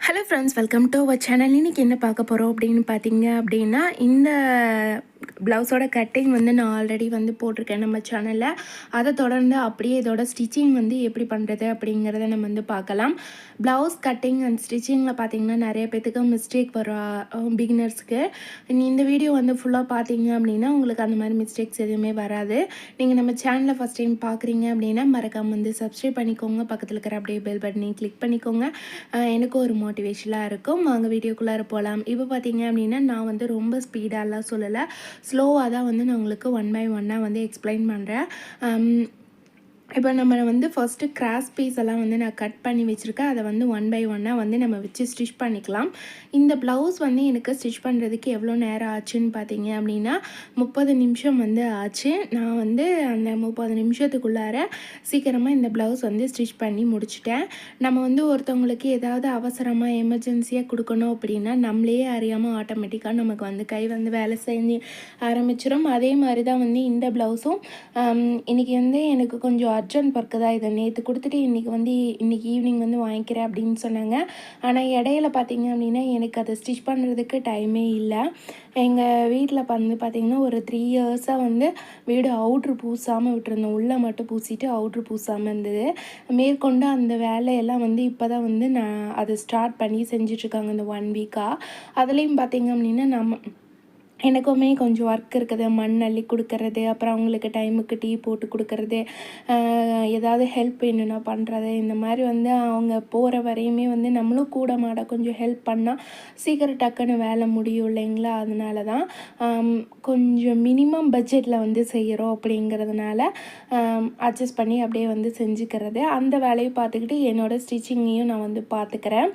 Hello friends welcome to our channel இன்றைக்கி என்ன பார்க்க போகிறோம் அப்படின்னு பார்த்தீங்க அப்படின்னா இந்த ப்ளவுஸோட கட்டிங் வந்து நான் ஆல்ரெடி வந்து போட்டிருக்கேன் நம்ம சேனலில் அதை தொடர்ந்து அப்படியே இதோட ஸ்டிச்சிங் வந்து எப்படி பண்ணுறது அப்படிங்கிறத நம்ம வந்து பார்க்கலாம். ப்ளவுஸ் கட்டிங் அண்ட் ஸ்டிச்சிங்கில் பார்த்தீங்கன்னா நிறைய பேத்துக்கு மிஸ்டேக் வரும் பிகினர்ஸ்க்கு இந்த வீடியோ வந்து ஃபுல்லாக பார்த்தீங்க அப்படின்னா உங்களுக்கு அந்த மாதிரி மிஸ்டேக்ஸ் எதுவுமே வராது. நீங்கள் நம்ம சேனலில் ஃபஸ்ட் டைம் பார்க்குறீங்க அப்படின்னா மறக்காமல் வந்து சப்ஸ்கிரைப் பண்ணிக்கோங்க. பக்கத்தில் இருக்கிற அப்படியே பெல் பட்டனையும் கிளிக் பண்ணிக்கோங்க. எனக்கு ஒரு மோட்டிவேஷனாக இருக்கும். வாங்க வீடியோக்குள்ளார போகலாம் இப்போ பார்த்தீங்க அப்படின்னா நான் வந்து ரொம்ப ஸ்பீடாலாம் சொல்லலை. ஸ்லோவாக தான் வந்து நான் உங்களுக்கு ஒன் பை ஒன்னாக வந்து எக்ஸ்பிளைன் பண்ணுறேன் இப்போ நம்ம வந்து ஃபஸ்ட்டு கிராஸ் பீஸ் எல்லாம் வந்து நான் கட் பண்ணி வச்சுருக்கேன். அதை வந்து ஒன் பை ஒன்னாக வந்து நம்ம வச்சு ஸ்டிச் பண்ணிக்கலாம். இந்த ப்ளவுஸ் வந்து எனக்கு ஸ்டிச் பண்ணுறதுக்கு எவ்வளோ நேரம் ஆச்சுன்னு பார்த்தீங்க அப்படின்னா முப்பது நிமிஷம் வந்து ஆச்சு. நான் வந்து அந்த முப்பது நிமிஷத்துக்குள்ளார சீக்கிரமாக இந்த ப்ளவுஸ் வந்து ஸ்டிச் பண்ணி முடிச்சிட்டேன். நம்ம வந்து ஒருத்தவங்களுக்கு ஏதாவது அவசரமாக எமர்ஜென்சியாக கொடுக்கணும் அப்படின்னா நம்மளே அறியாமல் ஆட்டோமேட்டிக்காக நமக்கு வந்து கை வந்து வேலை செஞ்சு ஆரம்பிச்சிடும் அதே மாதிரி தான் வந்து இந்த ப்ளவுஸும் இன்றைக்கி வந்து எனக்கு கொஞ்சம் அர்ஜென்ட் ஒர்க்கு தான் இதை நேற்று கொடுத்துட்டு இன்றைக்கி வந்து இன்றைக்கி ஈவினிங் வந்து வாங்கிக்கிறேன் அப்படின்னு சொன்னாங்க. ஆனால் இடையில பார்த்தீங்க அப்படின்னா எனக்கு அதை ஸ்டிச் பண்ணுறதுக்கு டைமே இல்லை. எங்கள் வீட்டில் வந்து பார்த்திங்கன்னா ஒரு த்ரீ இயர்ஸாக வந்து வீடு அவுட்ரு பூசாமல் விட்டுருந்தோம். உள்ளே மட்டும் பூசிட்டு அவுட்ரு பூசாமல் இருந்தது. மேற்கொண்டு அந்த வேலையெல்லாம் வந்து இப்போ தான் வந்து நான் அதை ஸ்டார்ட் பண்ணி செஞ்சிட்ருக்காங்க இந்த ஒன் வீக்காக அதுலேயும் பார்த்திங்க அப்படின்னா நம்ம எனக்குமே கொஞ்சம் ஒர்க் இருக்குது. மண் அள்ளி கொடுக்கறது அப்புறம் அவங்களுக்கு டைமுக்கு டீ போட்டு கொடுக்கறது ஏதாவது ஹெல்ப் வேணும்னா பண்ணுறது இந்த மாதிரி வந்து அவங்க போகிற வரையுமே வந்து நம்மளும் கூட மாட கொஞ்சம் ஹெல்ப் பண்ணால் சீக்கிரம் டக்குன்னு வேலை முடியும் இல்லைங்களா? அதனால தான் கொஞ்சம் மினிமம் பட்ஜெட்டில் வந்து செய்கிறோம் அப்படிங்கிறதுனால அட்ஜஸ்ட் பண்ணி அப்படியே வந்து செஞ்சுக்கிறது. அந்த வேலையை பார்த்துக்கிட்டு என்னோடய ஸ்டிச்சிங்கையும் நான் வந்து பார்த்துக்கிறேன்.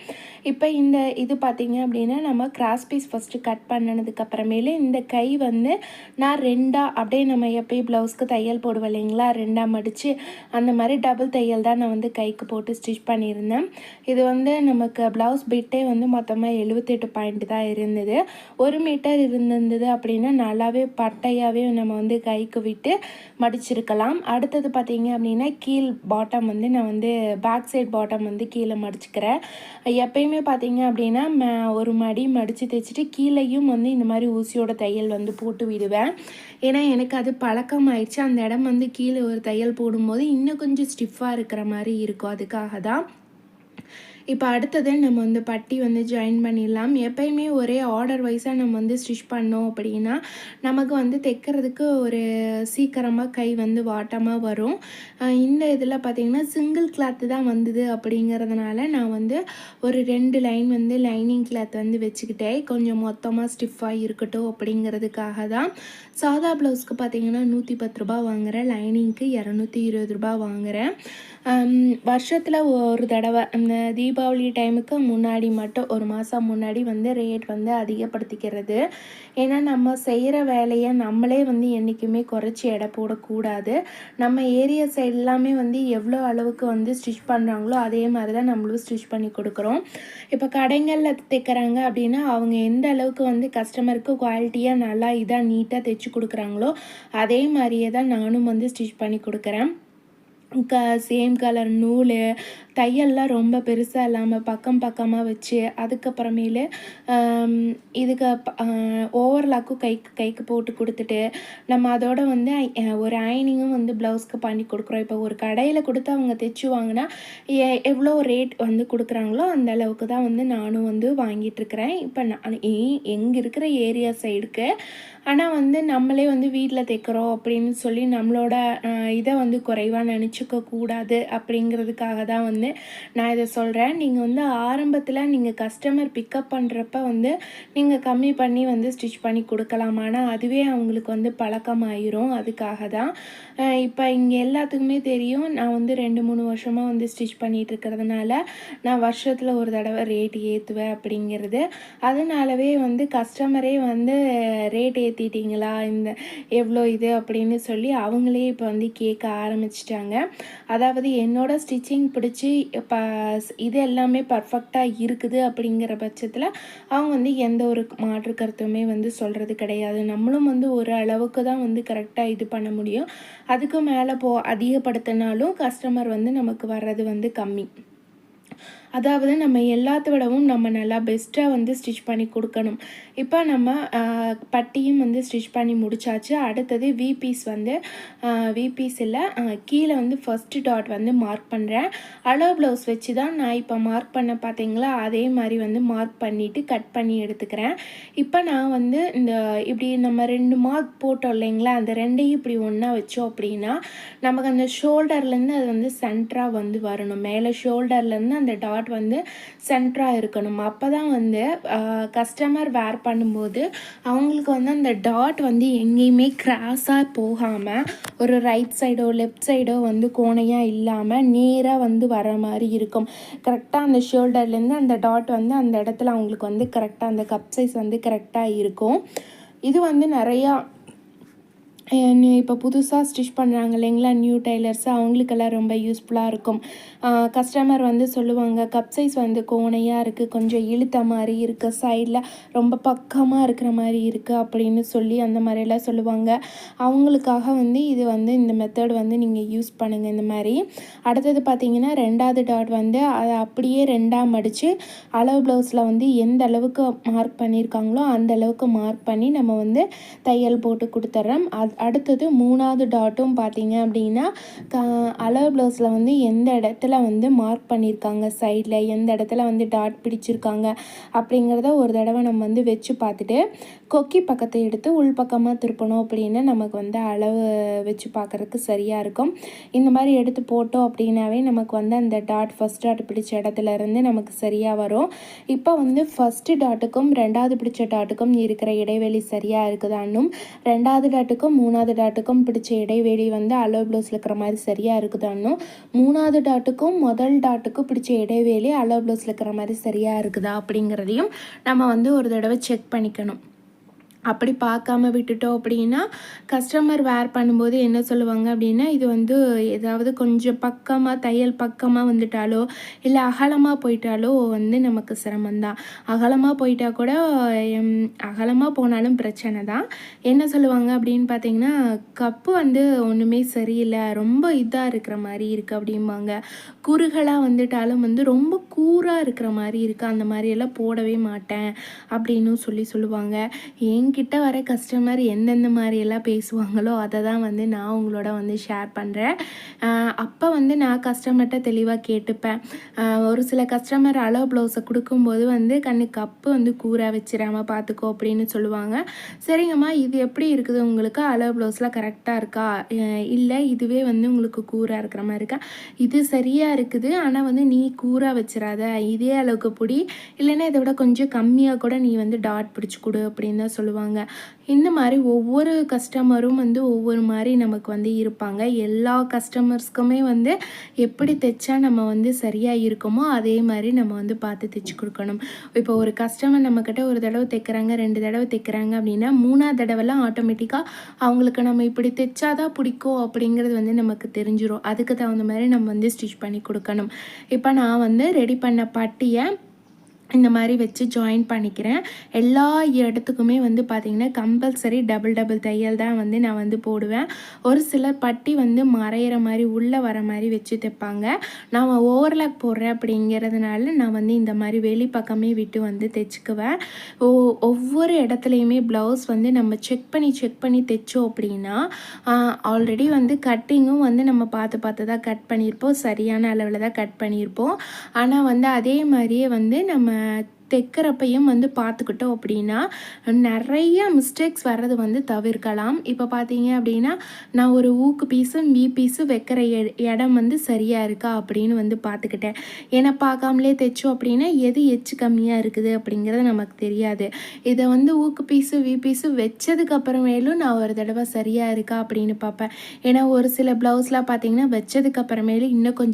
இப்போ இந்த இது பார்த்திங்க அப்படின்னா நம்ம கிராஸ் பீஸ் ஃபஸ்ட்டு கட் பண்ணினதுக்கப்புறமேலே இந்த கை வந்து நான் ரெண்டாக அப்படியே நம்ம எப்பயும் ப்ளவுஸ்க்கு தையல் போடுவோம் இல்லைங்களா? ரெண்டாக மடித்து அந்த மாதிரி டபுள் தையல் தான் நான் வந்து கைக்கு போட்டு ஸ்டிச் பண்ணியிருந்தேன். இது வந்து நமக்கு ப்ளவுஸ் பிட்டே வந்து மொத்தமாக எழுபத்தெட்டு பாயிண்ட் தான் இருந்தது. ஒரு மீட்டர் இருந்திருந்தது அப்படின்னா நல்லாவே பட்டையாகவே நம்ம வந்து கைக்கு விட்டு மடிச்சிருக்கலாம். அடுத்தது பார்த்தீங்க அப்படின்னா கீழ் பாட்டம் வந்து நான் வந்து பேக் சைட் பாட்டம் வந்து கீழே மடிச்சுக்கிறேன். எப்பயுமே பார்த்தீங்க அப்படின்னா ஒரு மடி மடித்து தைச்சிட்டு கீழேயும் வந்து இந்த மாதிரி ஊசியோட தையலோட தையல் வந்து போட்டு விடுவேன். ஏன்னா எனக்கு அது பழக்கம் ஆயிடுச்சு அந்த இடம் வந்து கீழே ஒரு தையல் போடும்போது இன்னும் கொஞ்சம் ஸ்டிஃபாக இருக்கிற மாதிரி இருக்கும். அதுக்காக தான் இப்போ அடுத்தது நம்ம வந்து பட்டி வந்து ஜாயின் பண்ணிடலாம். எப்பயுமே ஒரே ஆர்டர் வைஸாக நம்ம வந்து ஸ்டிச் பண்ணோம் அப்படின்னா நமக்கு வந்து தைக்கிறதுக்கு ஒரு சீக்கிரமாக கை வந்து வாட்டமாக வரும். இந்த இதில் பார்த்திங்கன்னா சிங்கிள் கிளாத்து தான் வந்தது அப்படிங்கிறதுனால நான் வந்து ஒரு ரெண்டு லைன் வந்து லைனிங் கிளாத் வந்து வச்சுக்கிட்டேன். கொஞ்சம் மொத்தமாக ஸ்டிஃபாக இருக்கட்டும் அப்படிங்கிறதுக்காக தான். சாதா ப்ளவுஸ்க்கு பார்த்திங்கன்னா நூற்றி பத்து ரூபா வாங்குகிறேன் லைனிங்க்கு இரநூத்தி இருபது ரூபா வாங்குகிறேன் வருஷத்தில் ஒரு தடவை அந்த தீபாவளி டைமுக்கு முன்னாடி மட்டும் ஒரு மாதம் முன்னாடி வந்து ரேட் வந்து அதிகப்படுத்திக்கிறது. ஏன்னா நம்ம செய்கிற வேலையை நம்மளே வந்து என்றைக்குமே குறைச்சி எடை போடக்கூடாது. நம்ம ஏரியா சைடு எல்லாமே வந்து எவ்வளோ அளவுக்கு வந்து ஸ்டிச் பண்ணுறாங்களோ அதே மாதிரி தான் நம்மளும் ஸ்டிச் பண்ணி கொடுக்குறோம். இப்போ கடைகளில் தைக்கிறாங்க அப்படின்னா அவங்க எந்த அளவுக்கு வந்து கஸ்டமருக்கு குவாலிட்டியாக நல்லா இதாக நீட்டாக தைச்சி கொடுக்குறாங்களோ அதே மாதிரியே தான் நானும் வந்து ஸ்டிச் பண்ணி கொடுக்குறேன். க சேம் கலர் நூல் தையல்லாம் ரொம்ப பெருசாக இல்லாமல் பக்கம் பக்கமாக வச்சு அதுக்கப்புறமேலு இதுக்கு ஓவர்லாக்கும் கைக்கு கைக்கு போட்டு கொடுத்துட்டு நம்ம அதோட வந்து ஒரு அயனிங்கும் வந்து ப்ளவுஸ்க்கு பண்ணி கொடுக்குறோம். இப்போ ஒரு கடையில் கொடுத்து அவங்க தைச்சு வாங்கினா எவ்வளோ ரேட் வந்து கொடுக்குறாங்களோ அந்த அளவுக்கு தான் வந்து நானும் வந்து வாங்கிட்டுருக்கிறேன் இப்போ நான் எங்கே இருக்கிற ஏரியா சைடுக்கு ஆனால் வந்து நம்மளே வந்து வீட்டில் தைக்கிறோம் அப்படின்னு சொல்லி நம்மளோட இதை வந்து குறைவாக நினச்சி கூடாது அப்படிங்கிறதுக்காக தான் வந்து நான் இதை சொல்கிறேன் நீங்கள் வந்து ஆரம்பத்தில் நீங்கள் கஸ்டமர் பிக்கப் பண்ணுறப்ப வந்து நீங்கள் கம்மி பண்ணி வந்து ஸ்டிச் பண்ணி கொடுக்கலாம். ஆனால் அதுவே அவங்களுக்கு வந்து பழக்கமாயிரும். அதுக்காக தான். இப்போ இங்கே எல்லாத்துக்குமே தெரியும். நான் வந்து ரெண்டு மூணு வருஷமாக வந்து ஸ்டிச் பண்ணிகிட்டு இருக்கிறதுனால நான் வருஷத்தில் ஒரு தடவை ரேட் ஏற்றுவேன் அப்படிங்கிறது. அதனாலவே வந்து கஸ்டமரே வந்து ரேட் ஏற்றிட்டீங்களா இந்த எவ்வளோ இது அப்படின்னு சொல்லி அவங்களே இப்போ வந்து கேட்க ஆரம்பிச்சிட்டாங்க. அதாவது என்னோடய ஸ்டிச்சிங் பிடிச்சி இப்போ இது எல்லாமே பர்ஃபெக்டாக இருக்குது அப்படிங்கிற பட்சத்தில் அவங்க வந்து எந்த ஒரு மாற்று கருத்துமே வந்து சொல்கிறது கிடையாது. நம்மளும் வந்து ஒரு அளவுக்கு தான் வந்து கரெக்டாக இது பண்ண முடியும். அதுக்கு மேலே போ அதிகப்படுத்தினாலும் கஸ்டமர் வந்து நமக்கு வர்றது வந்து கம்மி. அதாவது நம்ம எல்லாத்த விடவும் நம்ம நல்லா பெஸ்ட்டாக வந்து ஸ்டிச் பண்ணி கொடுக்கணும். இப்போ நம்ம பட்டியும் வந்து ஸ்டிச் பண்ணி முடிச்சாச்சு. அடுத்தது வி பீஸ் வந்து வி கீழே வந்து ஃபஸ்ட்டு டாட் வந்து மார்க் பண்ணுறேன் அளவு ப்ளவுஸ் வச்சு தான் நான் இப்போ மார்க் பண்ண பார்த்தீங்களா அதே மாதிரி வந்து மார்க் பண்ணிவிட்டு கட் பண்ணி எடுத்துக்கிறேன். இப்போ நான் வந்து இந்த இப்படி நம்ம ரெண்டு மார்க் போட்டோம் இல்லைங்களா? அந்த ரெண்டையும் இப்படி ஒன்றா வச்சோம் அப்படின்னா நமக்கு அந்த ஷோல்டர்லேருந்து அது வந்து சென்டராக வந்து வரணும். மேலே ஷோல்டர்லேருந்து அந்த டாட் வந்து சென்டராக இருக்கணும். அப்போ தான் வந்து கஸ்டமர் வேர் பண்ணும்போது அவங்களுக்கு வந்து அந்த டாட் வந்து எங்கேயுமே கிராஸாக போகாமல் ஒரு ரைட் சைடோ லெஃப்ட் சைடோ வந்து கோணையாக இல்லாமல் நேராக வந்து வர மாதிரி இருக்கும். கரெக்டாக அந்த ஷோல்டர்லேருந்து அந்த டாட் வந்து அந்த இடத்துல அவங்களுக்கு வந்து கரெக்டாக அந்த கப் சைஸ் வந்து கரெக்டாக இருக்கும். இது வந்து நிறையா இப்போ புதுசாக ஸ்டிச் பண்ணுறாங்க இல்லைங்களா நியூ டெய்லர்ஸ் அவங்களுக்கெல்லாம் ரொம்ப யூஸ்ஃபுல்லாக இருக்கும். கஸ்டமர் வந்து சொல்லுவாங்க கப் சைஸ் வந்து கோணையாக இருக்குது கொஞ்சம் இழுத்த மாதிரி இருக்குது சைடில் ரொம்ப பக்கமாக இருக்கிற மாதிரி இருக்குது அப்படின்னு சொல்லி அந்த மாதிரியெல்லாம் சொல்லுவாங்க. அவங்களுக்காக வந்து இது வந்து இந்த மெத்தட் வந்து நீங்கள் யூஸ் பண்ணுங்கள் இந்த மாதிரி. அடுத்தது பார்த்தீங்கன்னா ரெண்டாவது டாட் வந்து அதை அப்படியே ரெண்டாக மடித்து அளவு ப்ளவுஸில் வந்து எந்த அளவுக்கு மார்க் பண்ணியிருக்காங்களோ அந்த அளவுக்கு மார்க் பண்ணி நம்ம வந்து தையல் போட்டு கொடுத்துட்றோம் அது அடுத்தது மூணாவது டாட்டும் பார்த்தீங்க அப்படின்னா க ப்ளவுஸில் வந்து எந்த இடத்துல வந்து மார்க் பண்ணியிருக்காங்க சைடில் எந்த இடத்துல வந்து டாட் பிடிச்சிருக்காங்க அப்படிங்கிறத ஒரு தடவை நம்ம வந்து வச்சு பார்த்துட்டு கொக்கி பக்கத்தை எடுத்து உள் பக்கமாக திருப்பணும் அப்படின்னு நமக்கு வந்து அளவு வச்சு பார்க்குறதுக்கு சரியாக இருக்கும். இந்த மாதிரி எடுத்து போட்டோம் அப்படின்னாவே நமக்கு வந்து அந்த டாட் ஃபஸ்ட் டாட் பிடிச்ச இடத்துல இருந்து நமக்கு சரியாக வரும். இப்போ வந்து ஃபஸ்ட்டு டாட்டுக்கும் ரெண்டாவது பிடிச்ச டாட்டுக்கும் இருக்கிற இடைவெளி சரியாக இருக்குதான்னும் ரெண்டாவது டாட்டுக்கும் மூணாவது டாட்டுக்கும் பிடிச்ச இடைவெளி வந்து அளவு ப்ளவுஸில் இருக்கிற மாதிரி சரியாக இருக்குதான்னும் மூணாவது டாட்டுக்கும் முதல் டாட்டுக்கும் பிடிச்ச இடைவெளி அளவு ப்ளவுஸில் இருக்கிற மாதிரி சரியாக இருக்குதா அப்படிங்கிறதையும் நம்ம வந்து ஒரு தடவை செக் பண்ணிக்கணும். அப்படி பார்க்காம விட்டுட்டோம் அப்படின்னா கஸ்டமர் வேர் பண்ணும்போது என்ன சொல்லுவாங்க அப்படின்னா இது வந்து ஏதாவது கொஞ்சம் பக்கமாக தையல் பக்கமாக வந்துட்டாலோ இல்லை அகலமாக போயிட்டாலோ வந்து நமக்கு சிரமந்தான் அகலமாக போயிட்டால் கூட அகலமாக போனாலும் பிரச்சனை தான் என்ன சொல்லுவாங்க அப்படின்னு பார்த்தீங்கன்னா கப்பு வந்து ஒன்றுமே சரியில்லை ரொம்ப இதாக இருக்கிற மாதிரி இருக்குது அப்படிம்பாங்க. குறுகலாக வந்துட்டாலும் வந்து ரொம்ப கூராக இருக்கிற மாதிரி இருக்குது அந்த மாதிரியெல்லாம் போடவே மாட்டேன் அப்படின்னும் சொல்லி சொல்லுவாங்க. என்கிட்ட வர கஸ்டமர் எந்தெந்த மாதிரியெல்லாம் பேசுவாங்களோ அதை தான் வந்து நான் உங்களோட வந்து ஷேர் பண்ணுறேன் அப்போ வந்து நான் கஸ்டமர்கிட்ட தெளிவாக கேட்டுப்பேன். ஒரு சில கஸ்டமர் அளவு ப்ளவுஸை கொடுக்கும்போது வந்து கண்ணு கப்பு வந்து கூராக வச்சிடாமல் பார்த்துக்கோ அப்படின்னு சொல்லுவாங்க. சரிங்கம்மா இது எப்படி இருக்குது? உங்களுக்கு அளவு ப்ளவுஸ்லாம் கரெக்டாக இருக்கா? இல்லை இதுவே வந்து உங்களுக்கு கூராக இருக்கிற மாதிரி இருக்கா? இது சரியாக இருக்குது. ஆனால் வந்து நீ கூராக வச்சிடாத இதே அளவுக்கு பிடி. இல்லைன்னா இதை விட கொஞ்சம் கம்மியாக கூட நீ வந்து டாட் பிடிச்சி கொடு அப்படின்னு தான் சொல்லுவாங்க. இந்த மாதிரி ஒவ்வொரு கஸ்டமரும் வந்து ஒவ்வொரு மாதிரி நமக்கு வந்து இருப்பாங்க. எல்லா கஸ்டமர்ஸ்க்குமே வந்து எப்படி தைச்சா நம்ம வந்து சரியாக இருக்குமோ அதே மாதிரி நம்ம வந்து பார்த்து தைச்சி கொடுக்கணும். இப்போ ஒரு கஸ்டமர் நம்மக்கிட்ட ஒரு தடவை தைக்கிறாங்க ரெண்டு தடவை தைக்கிறாங்க அப்படின்னா மூணாவது தடவைலாம் ஆட்டோமேட்டிக்காக அவங்களுக்கு நம்ம இப்படி தைச்சாதான் பிடிக்கும் அப்படிங்கிறது வந்து நமக்கு தெரிஞ்சிரும். அதுக்கு தகுந்த மாதிரி நம்ம வந்து ஸ்டிச் பண்ணி கொடுக்கணும். இப்போ நான் வந்து ரெடி பண்ண பட்டியை இந்த மாதிரி வச்சு ஜாயின் பண்ணிக்கிறேன். எல்லா இடத்துக்குமே வந்து பார்த்திங்கன்னா கம்பல்சரி டபுள் டபுள் தையல் தான் வந்து நான் வந்து போடுவேன். ஒரு சிலர் பட்டி வந்து மறையிற மாதிரி உள்ளே வர மாதிரி வச்சு தைப்பாங்க. நான் ஓவர்லாக் போடுறேன் அப்படிங்கிறதுனால நான் வந்து இந்த மாதிரி வெளி பக்கமே விட்டு வந்து தைச்சிக்குவேன். ஓ ஒவ்வொரு இடத்துலையுமே ப்ளவுஸ் வந்து நம்ம செக் பண்ணி செக் பண்ணி தைச்சோம் அப்படின்னா ஆல்ரெடி வந்து கட்டிங்கும் வந்து நம்ம பார்த்து பார்த்து தான் கட் பண்ணியிருப்போம். சரியான அளவில் தான் கட் பண்ணியிருப்போம். ஆனால் வந்து அதே மாதிரியே வந்து நம்ம Salamat! தைக்கிறப்பையும் வந்து பார்த்துக்கிட்டோம் அப்படின்னா நிறைய மிஸ்டேக்ஸ் வர்றது வந்து தவிர்க்கலாம். இப்போ பார்த்தீங்க அப்படின்னா நான் ஒரு ஊக்கு பீஸும் வி பீஸும் வைக்கிற எ- இடம் வந்து சரியாக இருக்கா அப்படின்னு வந்து பார்த்துக்கிட்டேன். ஏன்னா பார்க்காமலே தைச்சோம் அப்படின்னா எது எச்சு கம்மியாக இருக்குது அப்படிங்கிறது நமக்கு தெரியாது. இதை வந்து ஊக்கு பீஸு வி பீஸு வச்சதுக்கு அப்புறமேலும் நான் ஒரு தடவை சரியாக இருக்கா அப்படின்னு பார்ப்பேன். ஏன்னா ஒரு சில ப்ளவுஸ்லாம் பார்த்தீங்கன்னா வச்சதுக்கு அப்புறமேலும் இன்னும் கொஞ்சம்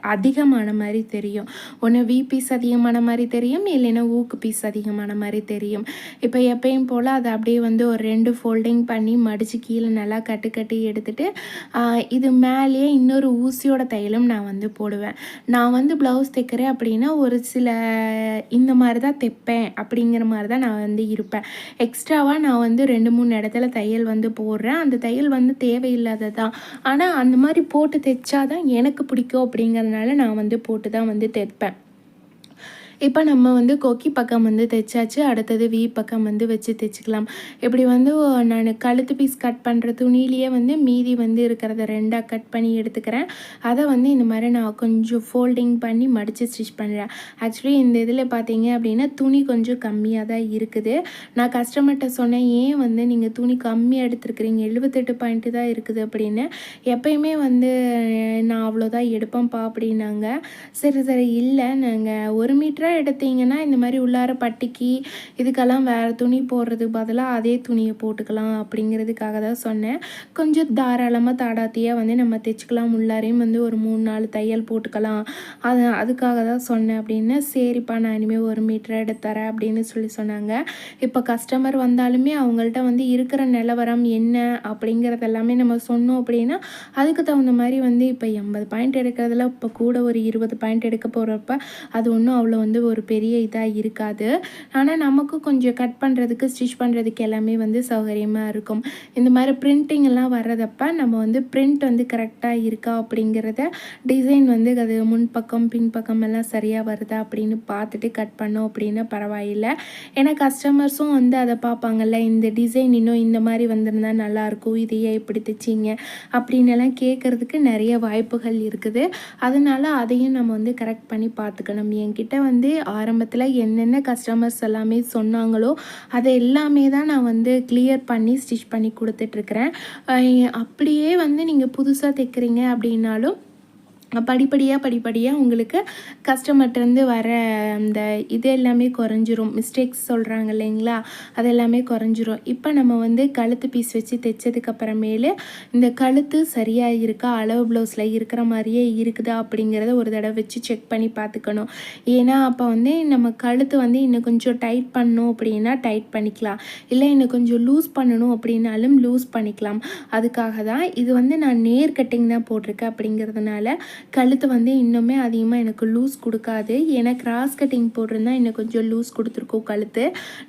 அதிகமான மாதிரி தெரியும். ஒன்று வி பீஸ் அதிகமான மாதிரி தெரியும் இல்லைன்னா ஊக்கு பீஸ் அதிகமான மாதிரி தெரியும். இப்போ எப்பயும் போல் அதை அப்படியே வந்து ஒரு ரெண்டு ஃபோல்டிங் பண்ணி மடித்து கீழே நல்லா கட்டு கட்டி எடுத்துட்டு இது மேலேயே இன்னொரு ஊசியோட தையலும் நான் வந்து போடுவேன். நான் வந்து ப்ளவுஸ் தைக்கிறேன் அப்படின்னா ஒரு சில இந்த மாதிரி தான் தைப்பேன் அப்படிங்கிற மாதிரி தான் நான் வந்து இருப்பேன். எக்ஸ்ட்ராவாக நான் வந்து ரெண்டு மூணு இடத்துல தையல் வந்து போடுறேன். அந்த தையல் வந்து தேவையில்லாதது தான். ஆனால் அந்த மாதிரி போட்டு தைச்சாதான் எனக்கு பிடிக்கும் அப்படிங்கிறதுனால நான் வந்து போட்டு தான் வந்து தைப்பேன். இப்போ நம்ம வந்து கொக்கி பக்கம் வந்து தைச்சாச்சு அடுத்தது வி பக்கம் வந்து வச்சு தைச்சிக்கலாம். இப்படி வந்து நான் கழுத்து பீஸ் கட் பண்ணுற துணியிலேயே வந்து மீதி வந்து இருக்கிறத ரெண்டாக கட் பண்ணி எடுத்துக்கிறேன். அதை வந்து இந்த மாதிரி நான் கொஞ்சம் ஃபோல்டிங் பண்ணி மடித்து ஸ்டிச் பண்ணுறேன் ஆக்சுவலி இந்த இதில் பார்த்தீங்க அப்படின்னா துணி கொஞ்சம் கம்மியாக தான் இருக்குது. நான் கஸ்டமர்கிட்ட சொன்னேன் ஏன் வந்து நீங்கள் துணி கம்மியாக எடுத்துருக்குறீங்க? எழுபத்தெட்டு பாயிண்ட்டு தான் இருக்குது அப்படின்னு. எப்பயுமே வந்து நான் அவ்வளோதான் எடுப்பேன்ப்பா அப்படின்னாங்க. சரி சரி இல்லை நாங்கள் ஒரு மீட்டராக எடுத்தீங்கன்னா இந்த மாதிரி உள்ளார பட்டிக்கு இதுக்கெல்லாம் வேறு துணி போடுறதுக்கு பதிலாக அதே துணியை போட்டுக்கலாம் அப்படிங்கிறதுக்காக தான் சொன்னேன். கொஞ்சம் தாராளமாக தாடாத்தியாக வந்து நம்ம தைச்சிக்கலாம். உள்ளாரையும் வந்து ஒரு மூணு நாலு தையல் போட்டுக்கலாம். அது அதுக்காக தான் சொன்னேன் அப்படின்னு. சரிப்பா நான் இனிமேல் ஒரு மீட்டர் எடுத்துறேன் அப்படின்னு சொல்லி சொன்னாங்க. இப்போ கஸ்டமர் வந்தாலுமே அவங்கள்ட்ட வந்து இருக்கிற நிலவரம் என்ன அப்படிங்கிறது எல்லாமே நம்ம சொன்னோம் அப்படின்னா அதுக்கு தகுந்த மாதிரி வந்து இப்போ எண்பது பாயிண்ட் எடுக்கிறதுல இப்போ கூட ஒரு இருபது பாயிண்ட் எடுக்க போகிறப்ப அது ஒன்றும் அவ்வளோ வந்து ஒரு பெரிய இதாக இருக்காது. ஆனால் நமக்கு கொஞ்சம் கட் பண்ணுறதுக்கு ஸ்டிச் பண்ணுறதுக்கு எல்லாமே வந்து சௌகரியமாக இருக்கும். இந்த மாதிரி பிரிண்டிங் எல்லாம் வர்றதப்ப நம்ம வந்து பிரிண்ட் வந்து கரெக்டாக இருக்கா அப்படிங்கிறத டிசைன் வந்து அது முன்பக்கம் பின்பக்கம் எல்லாம் சரியாக வருதா அப்படின்னு பார்த்துட்டு கட் பண்ணோம் அப்படின்னா பரவாயில்லை. ஏன்னா கஸ்டமர்ஸும் வந்து அதை பார்ப்பாங்கல்ல இந்த டிசைன் இன்னும் இந்த மாதிரி வந்திருந்தா நல்லாயிருக்கும் இதையே இப்படி தைச்சிங்க அப்படின்னு எல்லாம் கேட்குறதுக்கு நிறைய வாய்ப்புகள் இருக்குது. அதனால் அதையும் நம்ம வந்து கரெக்ட் பண்ணி பார்த்துக்கணும். என்கிட்ட வந்து ஆரம்பத்தில் என்னென்ன கஸ்டமர்ஸ் எல்லாமே சொன்னாங்களோ அதை எல்லாமே தான் நான் வந்து கிளியர் பண்ணி ஸ்டிச் பண்ணி கொடுத்துட்ருக்குறேன் அப்படியே வந்து நீங்கள் புதுசாக தைக்கிறீங்க அப்படின்னாலும் படிப்படியாக படிப்படியாக உங்களுக்கு கஸ்டமர்கிட்டருந்து வர அந்த இது எல்லாமே குறைஞ்சிரும். மிஸ்டேக்ஸ் சொல்கிறாங்க இல்லைங்களா? அது எல்லாமே குறைஞ்சிரும். இப்போ நம்ம வந்து கழுத்து பீஸ் வச்சு தைச்சதுக்கப்புறமேலு இந்த கழுத்து சரியாக இருக்கா? அளவு ப்ளவுஸில் இருக்கிற மாதிரியே இருக்குதா? அப்படிங்கிறத ஒரு தடவை வச்சு செக் பண்ணி பார்த்துக்கணும். ஏன்னா அப்போ வந்து நம்ம கழுத்து வந்து இன்னும் கொஞ்சம் டைட் பண்ணணும் அப்படின்னா டைட் பண்ணிக்கலாம். இல்லை இன்னும் கொஞ்சம் லூஸ் பண்ணணும் அப்படின்னாலும் லூஸ் பண்ணிக்கலாம். அதுக்காக தான் இது வந்து நான் நேர் கட்டிங் தான் போட்டிருக்கேன் அப்படிங்கிறதுனால கழுத்து வந்து இன்னுமே அதிகமாக எனக்கு லூஸ் கொடுக்காது. ஏன்னா கிராஸ் கட்டிங் போட்டிருந்தா இன்னும் கொஞ்சம் லூஸ் கொடுத்துருக்கோம் கழுத்து.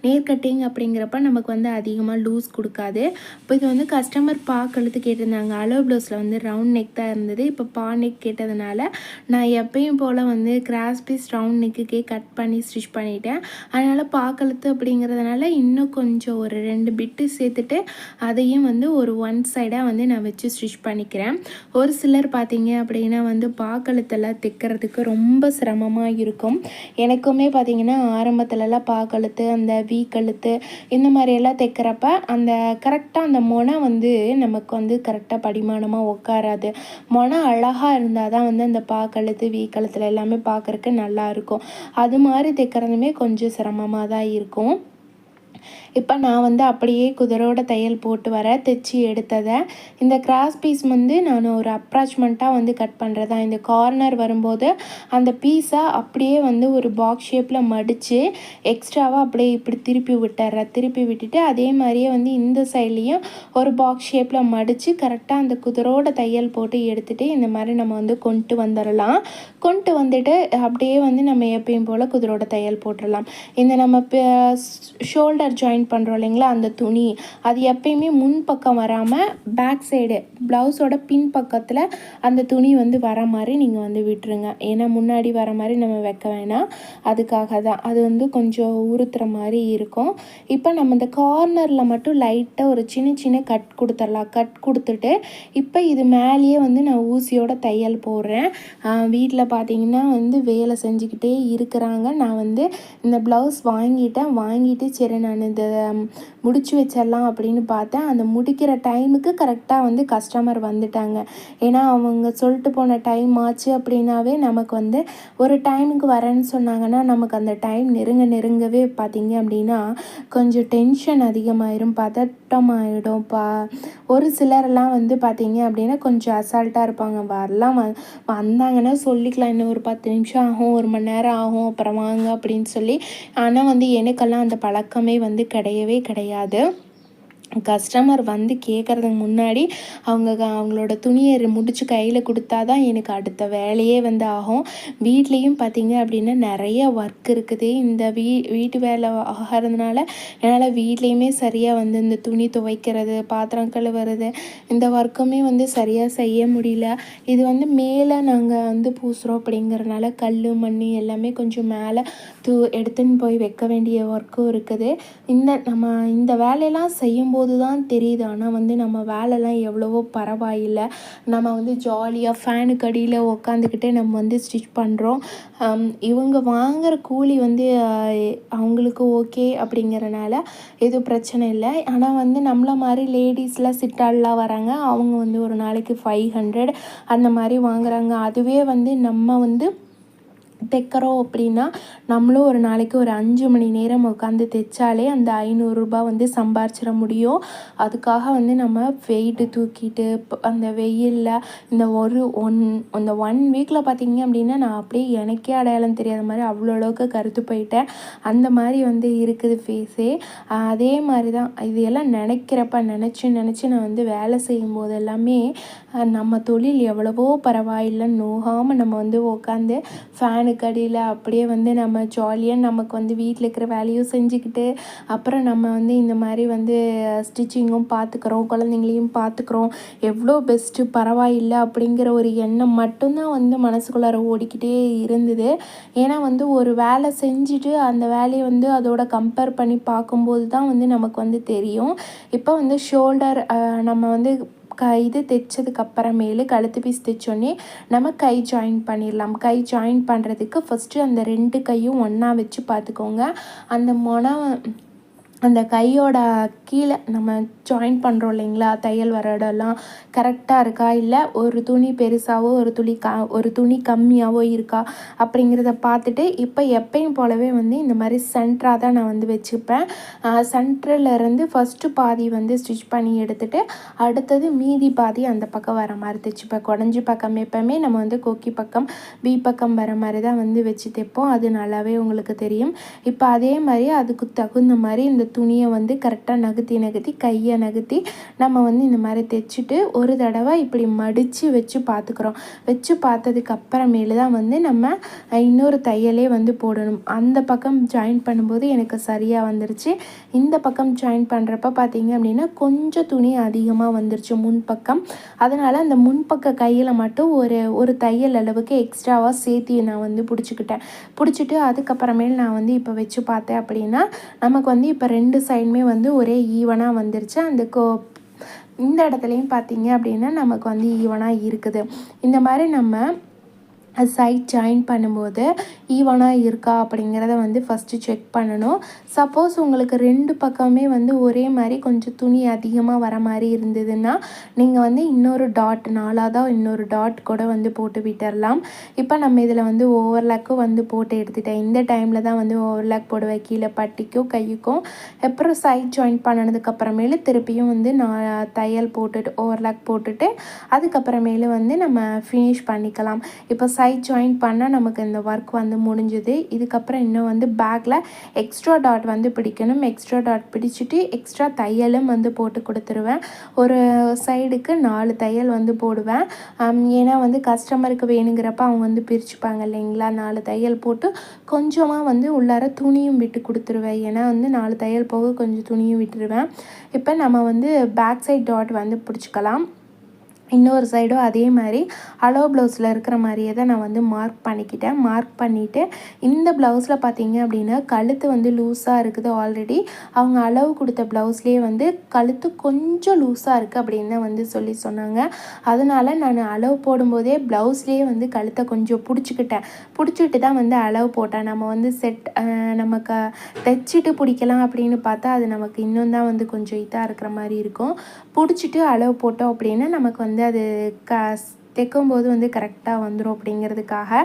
நேர் கட்டிங் அப்படிங்கிறப்ப நமக்கு வந்து அதிகமாக லூஸ் கொடுக்காது. இப்போ இது வந்து கஸ்டமர் பா கழுத்து கேட்டிருந்தாங்க. அலோ ப்ளவுஸில் வந்து ரவுண்ட் நெக் தான் இருந்தது. இப்போ பா நெக் கேட்டதுனால நான் எப்பயும் போல் வந்து கிராஸ் பீஸ் ரவுண்ட் நெக்குக்கே கட் பண்ணி ஸ்டிச் பண்ணிட்டேன். அதனால் பா கழுத்து அப்படிங்கிறதுனால இன்னும் கொஞ்சம் ஒரு ரெண்டு பிட்டு சேர்த்துட்டு அதையும் வந்து ஒரு ஒன் சைடாக வந்து நான் வச்சு ஸ்டிச் பண்ணிக்கிறேன். ஒரு சிலர் பார்த்தீங்க அப்படின்னா வந்து வந்து பாக்கழுத்தெல்லாம் தைக்கிறதுக்கு ரொம்ப சிரமமாக இருக்கும். எனக்குமே பார்த்திங்கன்னா ஆரம்பத்துலலாம் பாக்கழுத்து அந்த வீ கழுத்து இந்த மாதிரியெல்லாம் தைக்கிறப்ப அந்த கரெக்டாக அந்த மொனை வந்து நமக்கு வந்து கரெக்டாக படிமானமாக உட்காராது மொனை அழகாக இருந்தால் தான் வந்து அந்த பாக்கழுத்து வீ கழுத்தில் எல்லாமே பார்க்குறக்கு நல்லாயிருக்கும் அது மாதிரி தைக்கிறதுமே கொஞ்சம் சிரமமாக தான் இருக்கும். இப்போ நான் வந்து அப்படியே குதிரோட தையல் போட்டு வர தைச்சி எடுத்ததை இந்த கிராஸ் பீஸ் வந்து நான் ஒரு அப்ராச்மெண்ட்டாக வந்து கட் பண்ணுறதா இந்த கார்னர் வரும்போது அந்த பீஸை அப்படியே வந்து ஒரு பாக்ஸ் ஷேப்பில் மடித்து எக்ஸ்ட்ராவாக அப்படியே இப்படி திருப்பி விட்டுறேன் திருப்பி விட்டுட்டு அதே மாதிரியே வந்து இந்த சைட்லேயும் ஒரு பாக்ஸ் ஷேப்பில் மடித்து கரெக்டாக அந்த குதிரோட தையல் போட்டு எடுத்துகிட்டு இந்த மாதிரி நம்ம வந்து கொண்டு வந்துடலாம் கொண்டு வந்துட்டு அப்படியே வந்து நம்ம எப்பயும் போல் குதிரோட தையல் போட்டுடலாம் இந்த நம்ம ஷோல்டர் ஜாயின் ஜாயின் பண்ணுறோம் இல்லைங்களா அந்த துணி. அது எப்பயுமே முன் பக்கம் வராமல் பேக் சைடு ப்ளவுஸோட பின் பக்கத்தில் அந்த துணி வந்து வர மாதிரி நீங்கள் வந்து விட்டுருங்க. ஏன்னா முன்னாடி வர மாதிரி நம்ம வைக்க வேணாம். அதுக்காக தான். அது வந்து கொஞ்சம் உறுத்துற மாதிரி இருக்கும். இப்போ நம்ம இந்த கார்னரில் மட்டும் லைட்டாக ஒரு சின்ன சின்ன கட் கொடுத்துடலாம். கட் கொடுத்துட்டு இப்போ இது மேலேயே வந்து நான் ஊசியோட தையல் போடுறேன். வீட்டில் பார்த்தீங்கன்னா வந்து வேலை செஞ்சுக்கிட்டே இருக்கிறாங்க. நான் வந்து இந்த ப்ளவுஸ் வாங்கிட்டேன். வாங்கிட்டு சரி நான் இந்த முடிச்சு வச்சிடலாம் அப்படின்னு பார்த்தேன். அந்த முடிக்கிற டைமுக்கு கரெக்டாக வந்து கஸ்டமர் வந்துட்டாங்க. ஏன்னா அவங்க சொல்லிட்டு போன டைம் ஆச்சு அப்படின்னாவே நமக்கு வந்து ஒரு டைமுக்கு வரேன்னு சொன்னாங்கன்னா நமக்கு அந்த டைம் நெருங்க நெருங்கவே பார்த்தீங்க அப்படின்னா கொஞ்சம் டென்ஷன் அதிகமாயிரும் பார்த்தா. கஷ்டமாயிடும் பா ஒரு சிலரெல்லாம் வந்து பார்த்தீங்க அப்படின்னா கொஞ்சம் அசால்ட்டாக இருப்பாங்க. வரலாம் வந்தாங்கன்னா சொல்லிக்கலாம். இன்னும் ஒரு பத்து நிமிஷம் ஆகும் ஒரு மணி நேரம் ஆகும் அப்புறம் வாங்க அப்படின்னு சொல்லி. ஆனால் வந்து எனக்கெல்லாம் அந்த பழக்கமே வந்து கிடையவே கிடையாது. கஸ்டமர் வந்து கேட்குறதுக்கு முன்னாடி அவங்க க- அவங்களோட துணியை முடிச்சு கையில் கொடுத்தா தான் எனக்கு அடுத்த வேலையே வந்து ஆகும். வீட்லேயும் பார்த்தீங்க அப்படின்னா நிறைய ஒர்க் இருக்குது. இந்த வீ வீட்டு வேலை ஆகிறதுனால என்னால் வீட்லேயுமே சரியாக வந்து இந்த துணி துவைக்கிறது பாத்திரம் கழுவுறது இந்த ஒர்க்குமே வந்து சரியாக செய்ய முடியல. இது வந்து மேலே நாங்கள் வந்து பூசுகிறோம் அப்படிங்கிறனால கல் மண் எல்லாமே கொஞ்சம் மேலே தூ எடுத்துன்னு போய் வைக்க வேண்டிய ஒர்க்கும் இருக்குது. இந்த நம்ம இந்த வேலையெல்லாம் செய்யும்போது தான் தெரியுது. ஆனால் வந்து நம்ம வேலைலாம் எவ்வளவோ பரவாயில்லை. நம்ம வந்து ஜாலியாக ஃபேனுக்கு அடியில் உக்காந்துக்கிட்டே நம்ம வந்து ஸ்டிச் பண்ணுறோம் இவங்க வாங்குற கூலி வந்து அவங்களுக்கு ஓகே அப்படிங்கிறனால எதுவும் பிரச்சனை இல்லை. ஆனால் வந்து நம்மள மாதிரி லேடிஸ்லாம் சிட்டால்லாம் வராங்க. அவங்க வந்து ஒரு நாளைக்கு ஃபைவ் ஹண்ட்ரட் அந்த மாதிரி வாங்குறாங்க. அதுவே வந்து நம்ம வந்து தைக்கிறோம் அப்படின்னா நம்மளும் ஒரு நாளைக்கு ஒரு அஞ்சு மணி நேரம் உட்காந்து தைச்சாலே அந்த ஐநூறுரூபா வந்து சம்பாரிச்சிட முடியும். அதுக்காக வந்து நம்ம வெயிட்டு தூக்கிட்டு அந்த வெயிலில் இந்த ஒரு ஒன் அந்த ஒன் வீக்கில் பார்த்தீங்க அப்படின்னா நான் அப்படியே எனக்கே அடையாளம் தெரியாத மாதிரி அவ்வளோ அளவுக்கு கருத்து போயிட்டேன். அந்த மாதிரி வந்து இருக்குது ஃபேஸே அதே மாதிரி தான் இது எல்லாம் நினைக்கிறப்ப நினச்சி நினச்சி நான் வந்து வேலை செய்யும் போது எல்லாமே நம்ம தொழில் எவ்வளவோ பரவாயில்லைன்னு நோகாமல் நம்ம வந்து உட்காந்து ஃபேனுக்கு அடியில் அப்படியே வந்து நம்ம ஜாலியாக நமக்கு வந்து வீட்டில் இருக்கிற வேலையும் செஞ்சுக்கிட்டு அப்புறம் நம்ம வந்து இந்த மாதிரி வந்து ஸ்டிச்சிங்கும் பார்த்துக்குறோம் குழந்தைங்களையும் பார்த்துக்குறோம். எவ்வளோ பெஸ்ட்டு பரவாயில்லை அப்படிங்கிற ஒரு எண்ணம் மட்டும்தான் வந்து மனசுக்குள்ளார ஓடிக்கிட்டே இருந்தது. ஏன்னா வந்து ஒரு வேலை செஞ்சுட்டு அந்த வேலையை வந்து அதோட கம்பேர் பண்ணி பார்க்கும்போது தான் வந்து நமக்கு வந்து தெரியும். இப்போ வந்து ஷோல்டர் நம்ம வந்து இது தைச்சதுக்கு அப்புறமேலு கழுத்து பீஸ் தைச்சோடனே நம்ம கை ஜாயின் பண்ணிடலாம். கை ஜாயின் பண்ணுறதுக்கு ஃபஸ்ட்டு அந்த ரெண்டு கையும் ஒன்றா வச்சு பார்த்துக்கோங்க. அந்த மொன அந்த கையோட கீழே நம்ம ஜாயின் பண்ணுறோம் இல்லைங்களா? தையல் வர இடம்லாம் கரெக்டாக இருக்கா? இல்லை ஒரு துணி பெருசாகவோ ஒரு துணி க ஒரு துணி கம்மியாகவோ இருக்கா? அப்படிங்கிறத பார்த்துட்டு இப்போ எப்பயும் போலவே வந்து இந்த மாதிரி சென்டராக தான் நான் வந்து வச்சுப்பேன். சென்டரில் இருந்து ஃபஸ்ட்டு பாதி வந்து ஸ்டிச் பண்ணி எடுத்துட்டு அடுத்தது மீதி பாதி அந்த பக்கம் வர மாதிரி தைச்சுப்பேன் குடஞ்சி பக்கம் எப்போவுமே நம்ம வந்து கொக்கி பக்கம் பி பக்கம் வர மாதிரி தான் வந்து வச்சு தைப்போம். அது நல்லாவே உங்களுக்கு தெரியும். இப்போ அதே மாதிரி அதுக்கு தகுந்த மாதிரி இந்த துணியை வந்து கரெக்டாக நகர்த்தி நகர்த்தி கையை நகர்த்தி நம்ம வந்து இந்த மாதிரி தைச்சிட்டு ஒரு தடவை இப்படி மடித்து வச்சு பார்த்துக்குறோம். வச்சு பார்த்ததுக்கு அப்புறமேலு தான் வந்து நம்ம இன்னொரு தையலே வந்து போடணும். அந்த பக்கம் ஜாயின் பண்ணும்போது எனக்கு சரியாக வந்துருச்சு. இந்த பக்கம் ஜாயின் பண்ணுறப்ப பார்த்தீங்க அப்படின்னா கொஞ்சம் துணி அதிகமாக வந்துருச்சு முன்பக்கம் அதனால் அந்த முன்பக்க கையில் மட்டும் ஒரு ஒரு தையல் அளவுக்கு எக்ஸ்ட்ராவாக சேர்த்து நான் வந்து பிடிச்சிக்கிட்டேன். பிடிச்சிட்டு அதுக்கப்புறமேல் நான் வந்து இப்போ வச்சு பார்த்தேன் அப்படின்னா நமக்கு வந்து இப்போ ரெண்டு ரெண்டு சைடுமே வந்து ஒரே ஈவனாக வந்துருச்சு. அந்த கோ இந்த இடத்துலையும் பார்த்தீங்க அப்படின்னா நமக்கு வந்து ஈவனாக இருக்குது. இந்த மாதிரி நம்ம சைட் ஜாயின் பண்ணும்போது ஈவனாக இருக்கா அப்படிங்கிறத வந்து ஃபஸ்ட்டு செக் பண்ணணும். சப்போஸ் உங்களுக்கு ரெண்டு பக்கமே வந்து ஒரே மாதிரி கொஞ்சம் துணி அதிகமாக வர மாதிரி இருந்ததுன்னா நீங்கள் வந்து இன்னொரு டாட் நாலாதான் இன்னொரு டாட் கூட வந்து போட்டு விட்டுறலாம். இப்போ நம்ம இதில் வந்து ஓவர்லாக்கும் வந்து போட்டு எடுத்துட்டேன். இந்த டைமில் தான் வந்து ஓவர்லாக் போடுவேன். கீழே பட்டிக்கும் கைக்கும். அப்புறம் சைட் ஜாயின் பண்ணதுக்கப்புறமேலு திருப்பியும் வந்து நான் தையல் போட்டுட்டு ஓவர்லாக் போட்டுட்டு அதுக்கப்புறமேலு வந்து நம்ம ஃபினிஷ் பண்ணிக்கலாம். இப்போ சைட் ஜாயின் பண்ணால் நமக்கு இந்த ஒர்க் வந்து முடிஞ்சுது. இதுக்கப்புறம் இன்னும் வந்து பேக்கில் எக்ஸ்ட்ரா டாட் வந்து பிடிக்கணும். எக்ஸ்ட்ரா டாட் பிடிச்சிட்டு எக்ஸ்ட்ரா தையலும் வந்து போட்டு கொடுத்துருவேன். ஒரு சைடுக்கு நாலு தையல் வந்து போடுவேன். ஏன்னா வந்து கஸ்டமருக்கு வேணுங்கிறப்ப அவங்க வந்து பிரிச்சுப்பாங்க இல்லைங்களா? நாலு தையல் போட்டு கொஞ்சமாக வந்து உள்ளார துணியும் விட்டு கொடுத்துருவேன். ஏன்னா வந்து நாலு தையல் போக கொஞ்சம் துணியும் விட்டுருவேன். இப்போ நம்ம வந்து பேக் சைட் டாட் வந்து பிடிச்சிக்கலாம். இன்னொரு சைடும் அதே மாதிரி அலோ ப்ளவுஸில் இருக்கிற மாதிரியே தான் நான் வந்து மார்க் பண்ணிக்கிட்டேன். மார்க் பண்ணிவிட்டு இந்த ப்ளவுஸில் பார்த்தீங்க அப்படின்னா கழுத்து வந்து லூஸாக இருக்குது ஆல்ரெடி அவங்க அளவு கொடுத்த ப்ளவுஸ்லேயே வந்து கழுத்து கொஞ்சம் லூஸாக இருக்குது அப்படின்னு தான் வந்து சொல்லி சொன்னாங்க. அதனால் நான் அளவு போடும்போதே ப்ளவுஸ்லேயே வந்து கழுத்தை கொஞ்சம் பிடிச்சிக்கிட்டேன். பிடிச்சிட்டு தான் வந்து அளவு போட்டேன். நம்ம வந்து செட் நம்ம க தைச்சிட்டு பிடிக்கலாம் அப்படின்னு பார்த்தா அது நமக்கு இன்னும் தான் வந்து கொஞ்சம் இதாக இருக்கிற மாதிரி இருக்கும். பிடிச்சிட்டு அளவு போட்டோம் அப்படின்னா நமக்கு வந்து அது க தைக்கும்போது வந்து கரெக்டாக வந்துடும் அப்படிங்கிறதுக்காக.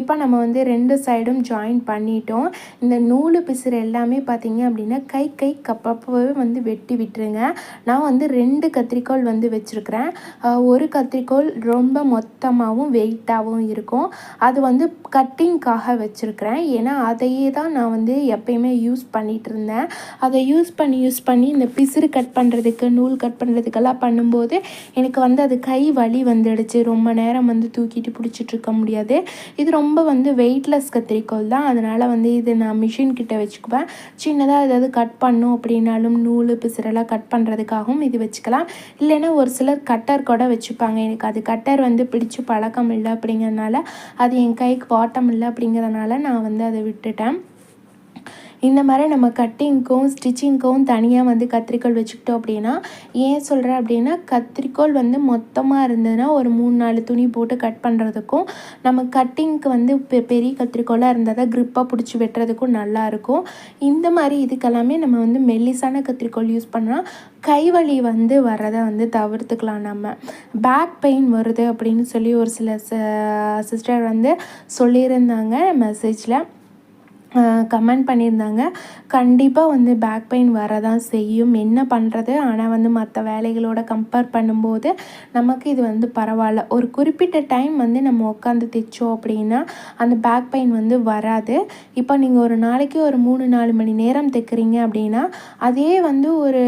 இப்போ நம்ம வந்து ரெண்டு சைடும் ஜாயின் பண்ணிட்டோம். இந்த நூல் பிசுறு எல்லாமே பார்த்தீங்க அப்படின்னா கை கை கப்பப்பவே வந்து வெட்டி விட்டுருங்க. நான் வந்து ரெண்டு கத்திரிக்கோள் வந்து வச்சுருக்கிறேன். ஒரு கத்திரிக்கோள் ரொம்ப மொத்தமாகவும் வெயிட்டாகவும் இருக்கும். அது வந்து கட்டிங்க்காக வச்சுருக்கிறேன். ஏன்னா அதையே தான் நான் வந்து எப்பயுமே யூஸ் பண்ணிகிட்டு இருந்தேன். அதை யூஸ் பண்ணி யூஸ் பண்ணி இந்த பிசுறு கட் பண்ணுறதுக்கு நூல் கட் பண்ணுறதுக்கெல்லாம் பண்ணும்போது எனக்கு வந்து அது கை வலி வந்துடுச்சு. ரொம்ப நேரம் வந்து தூக்கிட்டு பிடிச்சிட்டு இருக்க முடியாது. இது ரொம்ப வந்து வெயிட்லெஸ் கத்திரிக்கோள் தான். அதனால் வந்து இது நான் மிஷின் கிட்ட வச்சுக்குவேன். சின்னதாக ஏதாவது கட் பண்ணும் அப்படின்னாலும் நூல் பிசுறெல்லாம் கட் பண்ணுறதுக்காகவும் இது வச்சுக்கலாம். இல்லைன்னா ஒரு சிலர் கட்டர் கூட வச்சுப்பாங்க. எனக்கு அது கட்டர் வந்து பிடிச்சி பழக்கம் இல்லை அப்படிங்கிறதுனால அது என் கைக்கு வாட்டம் இல்லை அப்படிங்கிறதுனால நான் வந்து அதை விட்டுட்டேன். இந்த மாதிரி நம்ம கட்டிங்க்கும் ஸ்டிச்சிங்க்கும் தனியாக வந்து கத்திரிக்கோள் வச்சுக்கிட்டோம் அப்படின்னா ஏன் சொல்கிறேன் அப்படின்னா கத்திரிக்கோள் வந்து மொத்தமாக இருந்ததுன்னா ஒரு மூணு நாலு துணி போட்டு கட் பண்ணுறதுக்கும் நம்ம கட்டிங்க்கு வந்து பெ பெரிய கத்திரிக்கோளாக இருந்தால் தான் க்ரிப்பாக பிடிச்சி வெட்டுறதுக்கும் நல்லாயிருக்கும் இந்த மாதிரி இதுக்கெல்லாமே நம்ம வந்து மெல்லிசான கத்திரிக்கோள் யூஸ் பண்ணால் கைவலி வந்து வர்றதை வந்து தவிர்த்துக்கலாம் நம்ம. பேக் பெயின் வருது அப்படின்னு சொல்லி ஒரு சில சிஸ்டர் வந்து சொல்லியிருந்தாங்க மெசேஜில் கமெண்ட் பண்ணியிருந்தாங்க. கண்டிப்பாக வந்து பேக் பெயின் வரதான் செய்யும். என்ன பண்ணுறது ஆனால் வந்து மற்ற வேலைகளோட கம்பேர் பண்ணும்போது நமக்கு இது வந்து பரவாயில்ல. ஒரு குறிப்பிட்ட டைம் வந்து நம்ம உட்காந்து தைச்சோம் அப்படின்னா அந்த பேக் பெயின் வந்து வராது. இப்போ நீங்கள் ஒரு நாளைக்கு ஒரு மூணு நாலு மணி நேரம் தைக்கிறீங்க அப்படின்னா அதே வந்து ஒரு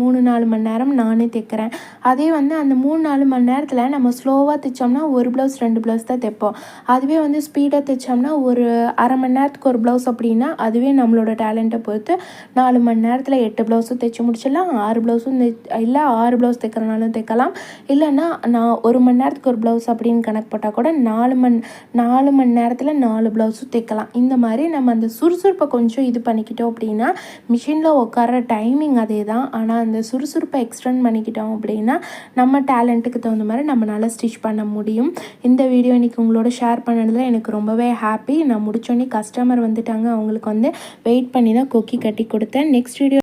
மூணு நாலு மணி நேரம் நானே தைக்கிறேன். அதே வந்து அந்த மூணு நாலு மணி நேரத்தில் நம்ம ஸ்லோவாக தைச்சோம்னா ஒரு ப்ளவுஸ் ரெண்டு ப்ளவுஸ் தான் தைப்போம். அதுவே வந்து ஸ்பீடாக தைச்சோம்னா ஒரு அரை மணி நேரத்துக்கு ஒரு ப்ளவுஸ் அப்படின்னா அதுவே நம்மளோட டேலண்ட்டை பொறுத்து நாலு மணி நேரத்தில் எட்டு ப்ளவுஸும் தைச்சி முடிச்சிடலாம் ஆறு ப்ளவுஸும் இல்லை ஆறு ப்ளவுஸ் தைக்கிறனாலும் தைக்கலாம். இல்லைன்னா நான் ஒரு மணி நேரத்துக்கு ஒரு ப்ளவுஸ் அப்படின்னு கணக்கு போட்டால் கூட நாலு மணி நாலு மணி நேரத்தில் நாலு ப்ளவுஸும் தைக்கலாம். இந்த மாதிரி நம்ம அந்த சுறுசுறுப்பை கொஞ்சம் இது பண்ணிக்கிட்டோம் அப்படின்னா மிஷினில் உட்கார டைமிங் அதே தான் ஆனால் அந்த சுறுசுறுப்பை எக்ஸ்டெண்ட் பண்ணிக்கிட்டோம் அப்படின்னா நம்ம டேலண்ட்டுக்கு தகுந்த மாதிரி நம்மளால் ஸ்டிச் பண்ண முடியும். இந்த வீடியோ இன்றைக்கி உங்களோட ஷேர் பண்ணதில் எனக்கு ரொம்பவே ஹாப்பி நான் முடிச்சோடனே கஸ்டமர் வந்துட்டாங்க அவங்களுக்கு வந்து வெயிட் பண்ணி தான் கொக்கி கட்டி கொடுத்தேன். Next video